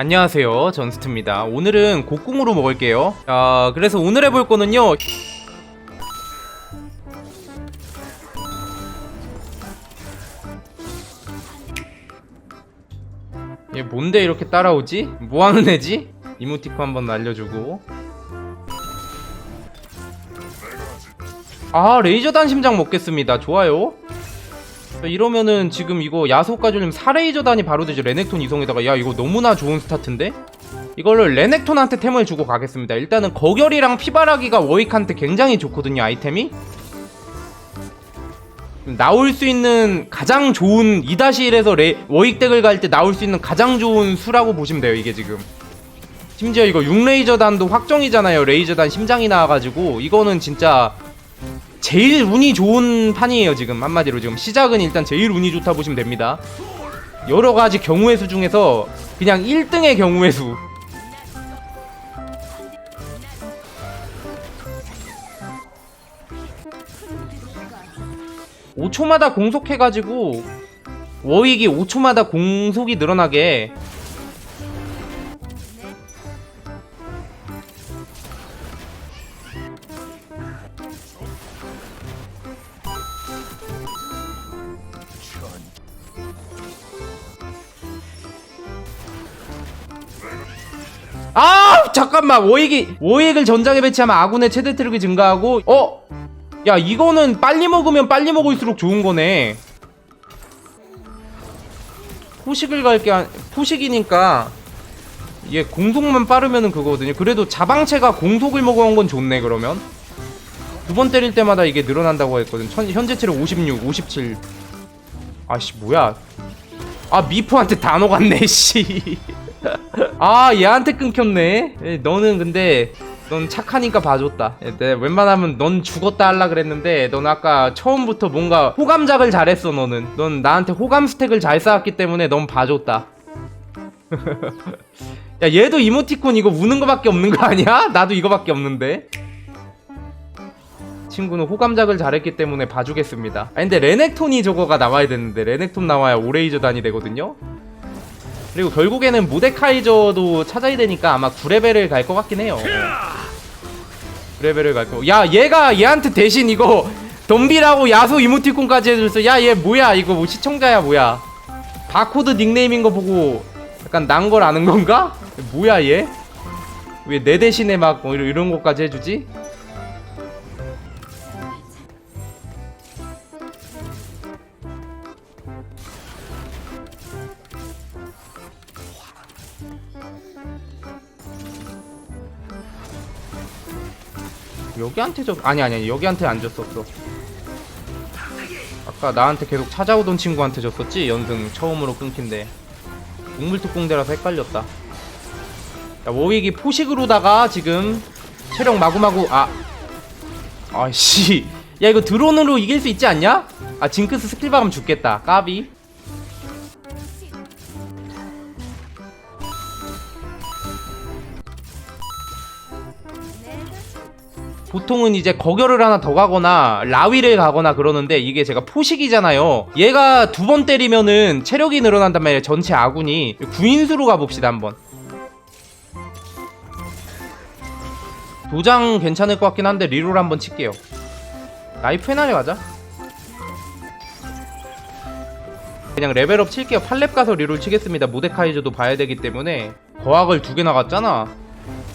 안녕하세요 전스트입니다. 오늘은 곡궁으로 먹을게요. 아 그래서 오늘 해볼 거는요. 얘 뭔데 이렇게 따라오지? 뭐하는 애지? 이모티콘 한번 날려주고. 아 레이저 단 심장 먹겠습니다. 좋아요. 자, 이러면은 지금 이거 야소까지 올리면 4레이저단이 바로 되죠. 레넥톤 이성에다가. 야 이거 너무나 좋은 스타트인데? 이걸로 레넥톤한테 템을 주고 가겠습니다. 일단은 거결이랑 피바라기가 워익한테 굉장히 좋거든요 아이템이. 나올 수 있는 가장 좋은 2-1에서 레, 워익 덱을 갈 때 나올 수 있는 가장 좋은 수라고 보시면 돼요 이게 지금. 심지어 이거 6레이저단도 확정이잖아요. 레이저단 심장이 나와가지고. 이거는 진짜 제일 운이 좋은 판이에요 지금 한마디로. 지금 시작은 일단 제일 운이 좋다 보시면 됩니다. 여러 가지 경우의 수 중에서 그냥 1등의 경우의 수. 5초마다 공속해가지고 워익이 5초마다 공속이 늘어나게 아 잠깐만. 워익이 워익을 전장에 배치하면 아군의 최대 트력이 증가하고 어? 야 이거는 빨리 먹으면 빨리 먹을수록 좋은 거네. 포식을 갈게 한 포식이니까 얘 공속만 빠르면은 그거거든요. 그래도 자방체가 공속을 먹어온 건 좋네 그러면. 두 번 때릴 때마다 이게 늘어난다고 했거든 천, 현재 체력 56 57 아씨 뭐야. 아 미포한테 다 녹았네 씨 아 얘한테 끊겼네. 에, 너는 근데 넌 착하니까 봐줬다. 에, 내 웬만하면 넌 죽었다 할라 그랬는데 넌 아까 처음부터 뭔가 호감작을 잘했어 너는. 넌 나한테 호감 스택을 잘 쌓았기 때문에 넌 봐줬다. 야 얘도 이모티콘 이거 우는 거밖에 없는 거 아니야? 나도 이거밖에 없는데. 친구는 호감작을 잘했기 때문에 봐주겠습니다. 아 근데 레넥톤이 저거가 나와야 되는데 레넥톤 나와야 오레이저 단이 되거든요 그리고 결국에는 모데카이저도 찾아야 되니까 아마 9레벨을 갈 것 같긴 해요 9레벨을 갈 거. 야 얘가 얘한테 대신 이거 덤비라고 야수 이모티콘까지 해줬어 야얘 뭐야 이거 뭐 시청자야 뭐야 바코드 닉네임인 거 보고 약간 난 걸 아는 건가? 뭐야 얘? 왜 내 대신에 막 뭐 이런 것까지 해주지? 여기한테 줬 아니 아니 여기한테 안 줬었어. 아까 나한테 계속 찾아오던 친구한테 줬었지? 연승 처음으로 끊긴데. 동물특공대라서 헷갈렸다. 야 워윅이 포식으로다가 지금 체력 마구마구 아. 아씨. 야 이거 드론으로 이길 수 있지 않냐? 아 징크스 스킬 박으면 죽겠다. 까비 보통은 이제 거결을 하나 더 가거나 라위를 가거나 그러는데 이게 제가 포식이잖아요. 얘가 두 번 때리면은 체력이 늘어난단 말이에요 전체 아군이. 구인수로 가봅시다 한번. 도장 괜찮을 것 같긴 한데 리롤 한번 칠게요. 라이프 해나리 가자. 그냥 레벨업 칠게요. 8렙 가서 리롤 치겠습니다. 모데카이저도 봐야 되기 때문에. 거학을 두 개 나갔잖아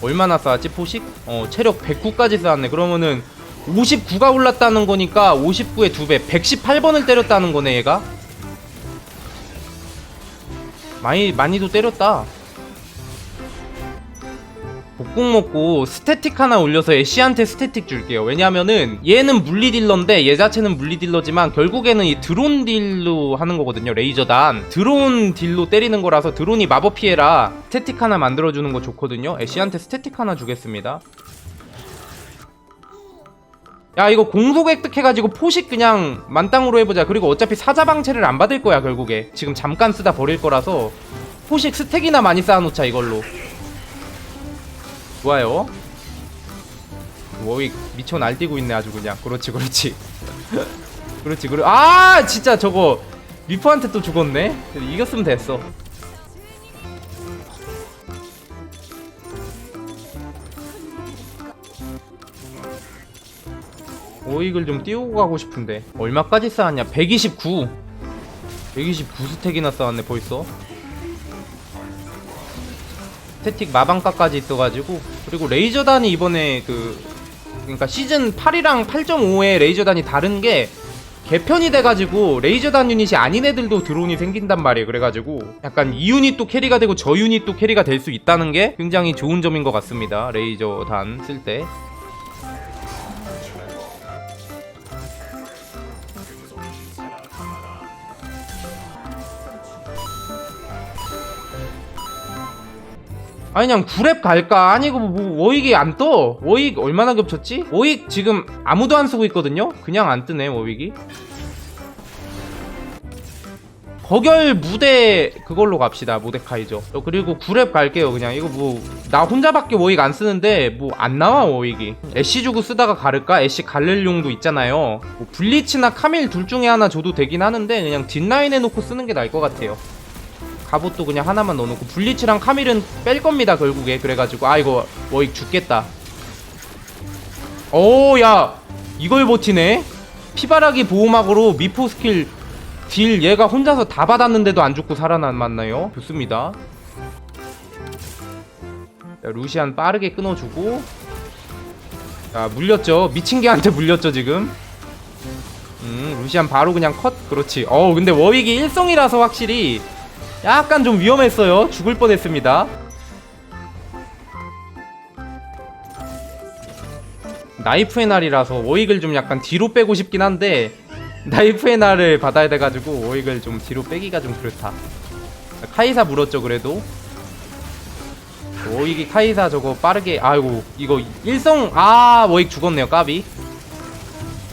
얼마나 쌓았지? 포식? 어 체력 109까지 쌓았네. 그러면은 59가 올랐다는 거니까 59의 2배 118번을 때렸다는 거네 얘가. 많이 많이도 때렸다 복국 먹고 스태틱 하나 올려서 애쉬한테 스태틱 줄게요. 왜냐면은 얘는 물리 딜러인데 얘 자체는 물리 딜러지만 결국에는 이 드론 딜로 하는 거거든요 레이저단. 드론 딜로 때리는 거라서 드론이 마법 피해라 스태틱 하나 만들어주는 거 좋거든요. 애쉬한테 스태틱 하나 주겠습니다. 야 이거 공속 획득해가지고 포식 그냥 만땅으로 해보자. 그리고 어차피 사자방체를 안 받을 거야 결국에. 지금 잠깐 쓰다 버릴 거라서 포식 스택이나 많이 쌓아놓자 이걸로 좋아요. 워윅 미쳐 날뛰고 있네 아주 그냥. 그렇지 그렇지. 그렇지 그렇지 아 진짜 저거 리퍼한테 또 죽었네? 이겼으면 됐어. 워익을 좀 띄우고 가고 싶은데. 얼마까지 쌓았냐? 129 129 스택이나 쌓았네 벌써. 스태틱 마방가까지 있어가지고. 그리고 레이저단이 이번에 그 그러니까 시즌 8이랑 8.5의 레이저단이 다른 게 개편이 돼가지고 레이저단 유닛이 아닌 애들도 드론이 생긴단 말이에요. 그래가지고 약간 이 유닛도 캐리가 되고 저 유닛도 캐리가 될 수 있다는 게 굉장히 좋은 점인 것 같습니다. 레이저단 쓸때 아니 그냥 9랩 갈까? 아니 이거 뭐 워익이 안 떠. 워익 얼마나 겹쳤지? 워익 지금 아무도 안 쓰고 있거든요? 그냥 안 뜨네 워익이. 거결 무대 그걸로 갑시다 모데카이저 어, 그리고 9랩 갈게요 그냥 이거 뭐 나 혼자밖에 워익 안 쓰는데 뭐 안 나와 워익이 애쉬 주고 쓰다가 가를까? 애쉬 갈릴 용도 있잖아요 뭐 블리츠나 카밀 둘 중에 하나 줘도 되긴 하는데 그냥 뒷라인에 놓고 쓰는 게 나을 것 같아요 갑옷도 그냥 하나만 넣어놓고 블리츠랑 카밀은 뺄 겁니다 결국에. 그래가지고 아 이거 워익 죽겠다. 오야 이걸 버티네? 피바라기 보호막으로 미포 스킬 딜 얘가 혼자서 다 받았는데도 안 죽고 살아남았나요? 좋습니다. 자, 루시안 빠르게 끊어주고. 자 물렸죠? 미친 개한테 물렸죠 지금? 음 루시안 바로 그냥 컷? 그렇지. 어 근데 워익이 일성이라서 확실히 약간 좀 위험했어요. 죽을 뻔했습니다. 나이프의 날이라서 오익을 좀 약간 뒤로 빼고 싶긴 한데 나이프의 날을 받아야 돼가지고 오익을 좀 뒤로 빼기가 좀 그렇다. 카이사 물었죠 그래도. 오익이 카이사 저거 빠르게 아이고 이거 일성 아 오익 죽었네요 까비.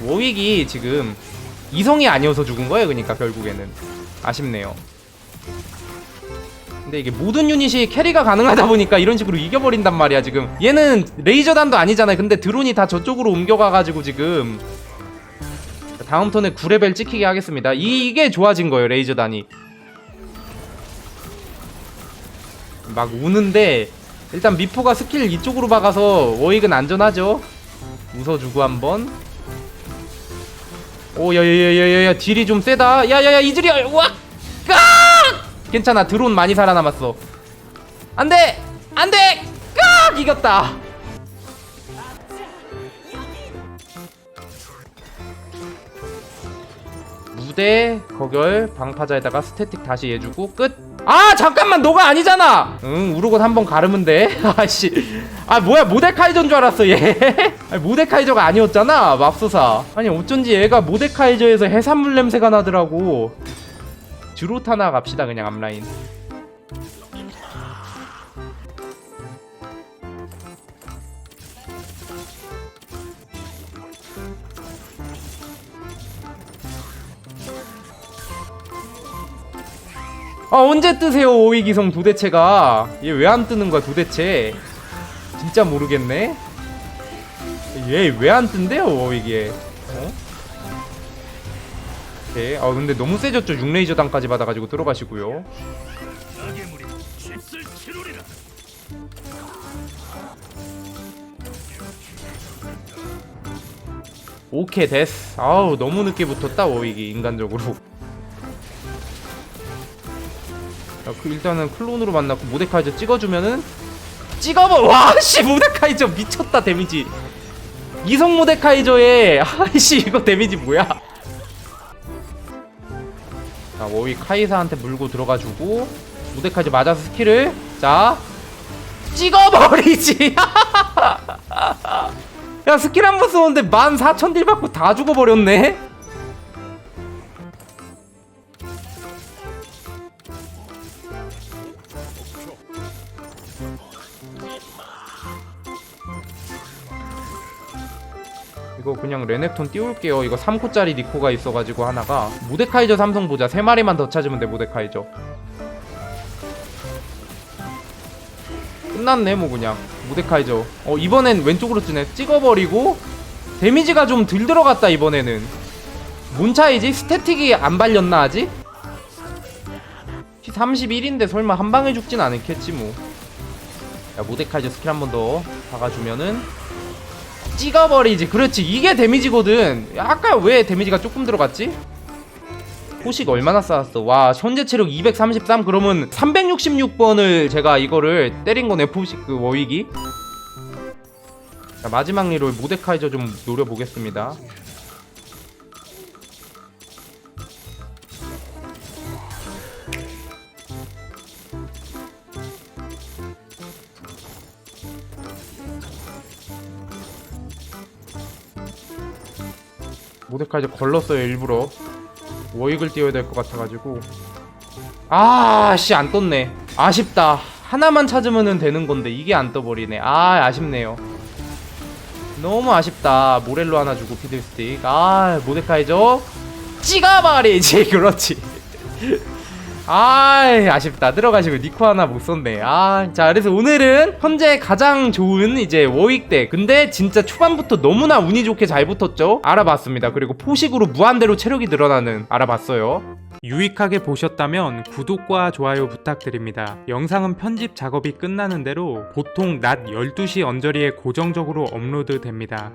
오익이 지금 이성이 아니어서 죽은 거예요 그러니까 결국에는 아쉽네요. 근데 이게 모든 유닛이 캐리가 가능하다 보니까 이런 식으로 이겨버린단 말이야 지금. 얘는 레이저단도 아니잖아요. 근데 드론이 다 저쪽으로 옮겨가가지고 지금. 다음 턴에 9레벨 찍히게 하겠습니다. 이, 이게 좋아진 거예요 레이저단이. 막 우는데 일단 미포가 스킬 이쪽으로 박아서 워익은 안전하죠? 웃어주고 한번. 오 야야야야야 딜이 좀 세다. 야야야 이즈리야 와! 까! 괜찮아 드론 많이 살아남았어. 안돼! 안돼! 깍! 이겼다. 무대 거결 방파자에다가 스태틱 다시 해주고 끝. 아 잠깐만 너가 아니잖아! 응 우르곤 한번 가르면 돼. 아씨. 아 뭐야 모데카이저인 줄 알았어 얘. 아니, 모데카이저가 아니었잖아 맙소사. 아니 어쩐지 얘가 모데카이저에서 해산물 냄새가 나더라고 드로타나 갑시다 그냥 앞라인. 아 언제 뜨세요 오이기성 도대체가? 얘 왜 안 뜨는 거야 도대체? 진짜 모르겠네? 얘 왜 안 뜬대요 이게 어? 오케이 아 근데 너무 세졌죠. 6레이저 단까지 받아가지고 들어가시고요. 오케이 됐어 아우 너무 늦게 붙었다 오이기 인간적으로. 자, 그 일단은 클론으로 만났고 모데카이저 찍어주면은 찍어버 와씨 모데카이저 미쳤다 데미지. 이성 모데카이저의 아이씨 이거 데미지 뭐야 자 워위 카이사한테 물고 들어가주고 모데카이저 맞아서 스킬을 자 찍어버리지. 야 스킬 한번 썼는데 14,000딜 받고 다 죽어버렸네 이거 그냥 레넥톤 띄울게요. 이거 3코짜리 니코가 있어가지고 하나가. 모데카이저 삼성 보자. 3마리만 더 찾으면 돼 모데카이저. 끝났네 뭐 그냥. 모데카이저. 어 이번엔 왼쪽으로 뜨네. 찍어버리고 데미지가 좀 덜 들어갔다 이번에는. 뭔 차이지? 스태틱이 안 발렸나 아직? 피 31인데 설마 한 방에 죽진 않겠지 뭐. 야 모데카이저 스킬 한 번 더 박아주면은 찍어버리지. 그렇지. 이게 데미지거든. 아까 왜 데미지가 조금 들어갔지? 포식 얼마나 쌓았어? 와 현재 체력 233 그러면 366번을 제가 이거를 때린 거네 포식 그 워익이? 자 마지막 리롤 모데카이저 좀 노려보겠습니다 모데카이저 걸렀어요 일부러. 워익을 띄워야 될 것 같아가지고. 아씨 안 떴네. 아쉽다. 하나만 찾으면 되는 건데 이게 안 떠버리네. 아 아쉽네요. 너무 아쉽다. 모렐로 하나 주고 피들스틱. 아 모데카이저? 찍어버리지 그렇지 아 아쉽다. 들어가시고 니코 하나 못 썼네. 아자 그래서 오늘은 현재 가장 좋은 이제 워익 덱 근데 진짜 초반부터 너무나 운이 좋게 잘 붙었죠? 알아봤습니다. 그리고 포식으로 무한대로 체력이 늘어나는 알아봤어요. 유익하게 보셨다면 구독과 좋아요 부탁드립니다. 영상은 편집 작업이 끝나는 대로 보통 낮 12시 언저리에 고정적으로 업로드 됩니다.